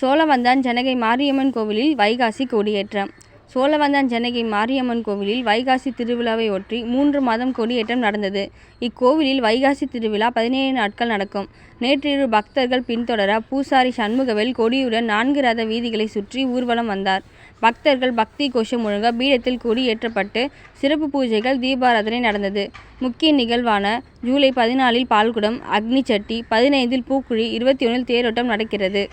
சோழவந்தான் ஜனகை மாரியம்மன் கோவிலில் வைகாசி கொடியேற்றம் சோழவந்தான் ஜனகை மாரியம்மன் கோவிலில் வைகாசி திருவிழாவை ஒற்றி மூன்று மாதம் கொடியேற்றம் நடந்தது. இக்கோவிலில் வைகாசி திருவிழா பதினேழு நாட்கள் நடக்கும். நேற்றிரவு பக்தர்கள் பின்தொடர பூசாரி சண்முகவேல் கொடியுடன் நான்கு ரத வீதிகளை சுற்றி ஊர்வலம் வந்தார். பக்தர்கள் பக்தி கோஷம் முழுங்க பீடத்தில் கொடியேற்றப்பட்டு சிறப்பு பூஜைகள் தீபாராதனை நடந்தது. முக்கிய நிகழ்வான ஜூலை பதினாலில் பால்குடம் அக்னி சட்டி பதினைந்தில் பூக்குழி இருபத்தி ஒன்றில் தேரோட்டம் நடக்கிறது.